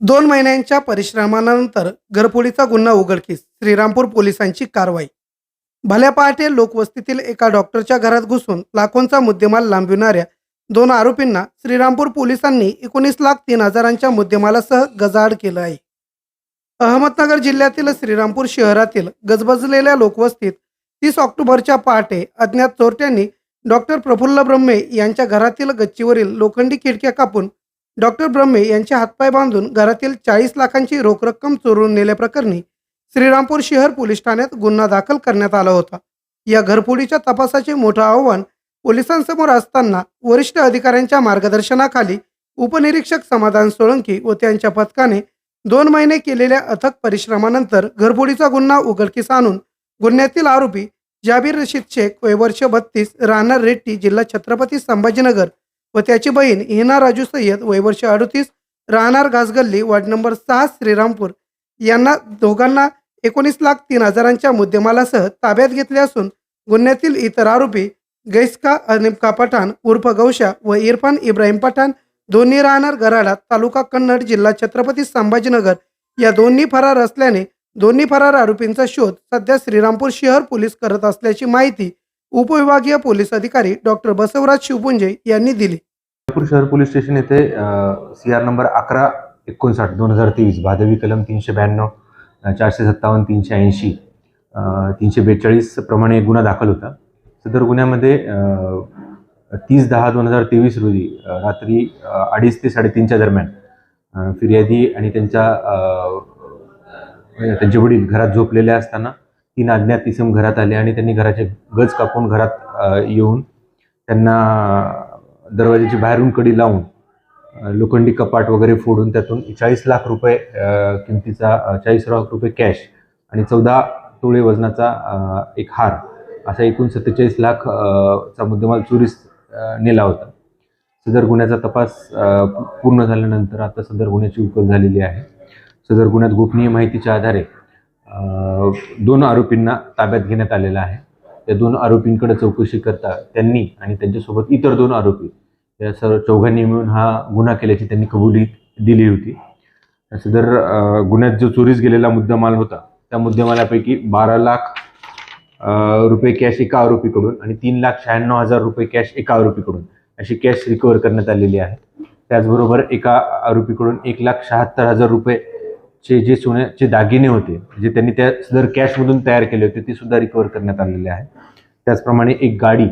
दोन महिन्यांच्या परिश्रमानंतर घरफोडीचा गुन्हा उघडकीस श्रीरामपूर पोलिसांची कारवाई. भल्या पहाटे लोकवस्तीतील एका डॉक्टरच्या घरात घुसून लाखोंचा मुद्देमाल लांबविणाऱ्या दोन आरोपींना श्रीरामपूर पोलिसांनी एकोणीस लाख तीन हजारांच्या मुद्देमालासह गजाआड केलं आहे. अहमदनगर जिल्ह्यातील श्रीरामपूर शहरातील गजबजलेल्या लोकवस्तीत तीस ऑक्टोबरच्या पहाटे अज्ञात चोरट्यांनी डॉक्टर प्रफुल्ल ब्रह्मे यांच्या घरातील गच्चीवरील लोखंडी खिडक्या कापून डॉक्टर ब्रह्मे यांचे हातपाय बांधून घरातील चाळीस लाखांची रोख रक्कम चोरून नेल्याप्रकरणी श्रीरामपूर शहर पोलीस ठाण्यात गुन्हा दाखल करण्यात आला होता. या घरफोडीच्या तपासाचे मोठं आव्हान पोलिसांसमोर असताना वरिष्ठ अधिकाऱ्यांच्या मार्गदर्शनाखाली उपनिरीक्षक समाधान सोळंकी व त्यांच्या पथकाने दोन महिने केलेल्या अथक परिश्रमानंतर घरफोडीचा गुन्हा उघडकीस आणून गुन्ह्यातील आरोपी जाबीर रशीद शेख वय वर्ष बत्तीस राहणार रेड्डी जिल्हा छत्रपती संभाजीनगर व त्याची बहीण हिना राजू सय्यद वय वर्ष अडतीस राहणार घासगल्ली वार्ड नंबर सहा श्रीरामपूर. यांना दोघांना एकोणीस लाख तीन हजारांच्या मुद्देमालासह ताब्यात घेतले असून गुन्ह्यातील इतर आरोपी गैस्का अनिमका पठाण उर्फ गौशा व इरफान इब्राहिम पठाण दोन्ही राहणार गराडा तालुका कन्नड जिल्हा छत्रपती संभाजीनगर. या दोन्ही फरार असल्याने दोन्ही फरार आरोपींचा शोध सध्या श्रीरामपूर शहर पोलीस करत असल्याची माहिती उपविभागीय पोलीस अधिकारी डॉक्टर बसवराज शिवपुंजे यांनी दिली. नागपूर शहर पोलीस स्टेशन येथे सी आर नंबर अकरा एकोणसाठ दोन हजार तेवीस भादवी कलम तीनशे ब्याण्णव चारशे सत्तावन्न तीनशे ऐंशी तीनशे बेचाळीस प्रमाणे एक गुन्हा दाखल होता. सदर गुन्ह्यामध्ये तीस दहा दोन हजार तेवीस रोजी रात्री अडीच ते साडेतीनच्या दरम्यान फिर्यादी आणि त्यांच्या त्यांचे वडील घरात झोपलेले असताना तीन अज्ञात इसम घरात आले आणि त्यांनी घराचे गज कापून घरात येऊन त्यांना दरवाजाची बाहेरून कडी लावून लोखंडी कपाट वगैरे फोडून त्यातून चाळीस लाख रुपये किमतीचा चाळीस लाख रुपये कॅश आणि चौदा तोळे वजनाचा एक हार असा एकूण सत्तेचाळीस लाख चा मुद्देमाल चोरीस नेला होता. सदर गुन्ह्याचा तपास पूर्ण झाल्यानंतर आता सदर गुन्ह्याची उकल झालेली आहे. सदर गुन्ह्यात गोपनीय माहितीच्या आधारे दोन आरोपींना ताब्यात घेण्यात आलेला आहे. त्या दोन आरोपींकडे चौकशी करता त्यांनी आणि त्यांच्यासोबत इतर दोन आरोपी या सर्व चौघांनी मिळून हा गुन्हा केल्याची त्यांनी कबुली दिली होती. सदर गुन्ह्यात जो चोरीस गेलेला मुद्देमाल होता त्या मुद्देमालापैकी बारा लाख रुपये कॅश एका आरोपीकडून आणि तीन लाख शहाण्णव हजार रुपये कॅश एका आरोपीकडून अशी कॅश रिकवर करण्यात आलेली आहे. त्याचबरोबर एका आरोपीकडून एक लाख शहात्तर हजार रुपये चे जे सोन्याचे दागिने होते जे त्यांनी त्या सदर कॅशमधून तयार केले होते ते सुद्धा रिकवर करण्यात आलेले आहे. त्याचप्रमाणे एक गाडी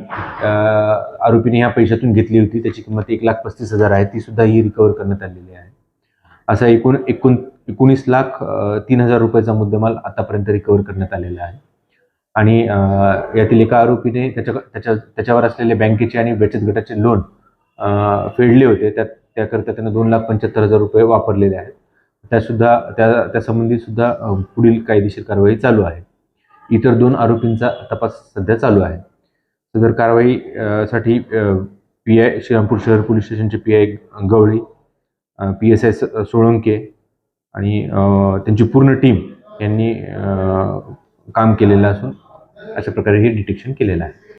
आरोपीने ह्या पैशातून घेतली होती. त्याची किंमत एक लाख पस्तीस हजार आहे. ती सुद्धा ही रिकवर करण्यात आलेली आहे. असा एकूण एकूण एकोणीस लाख तीन हजार रुपयाचा मुद्देमाल आतापर्यंत रिकवर करण्यात आलेला आहे. आणि यातील एका आरोपीने त्याच्या त्याच्या त्याच्यावर असलेले बँकेचे आणि बचत गटाचे लोन फेडले होते. त्यात त्याकरता त्यानं दोन लाख पंच्याहत्तर हजार रुपये वापरलेले आहेत. त्यासुद्धा त्या त्यासंबंधी सुद्धा पुढील कायदेशीर कारवाई चालू आहे. इतर दोन आरोपींचा तपास सध्या चालू आहे. सदर कारवाई साठी पी आय श्रीरामपूर शहर पोलीस स्टेशनचे P I Gawali P S S Solanke आणि त्यांची पूर्ण टीम यांनी काम केलेलं असून अशा प्रकारे हे डिटेक्शन केलेलं आहे.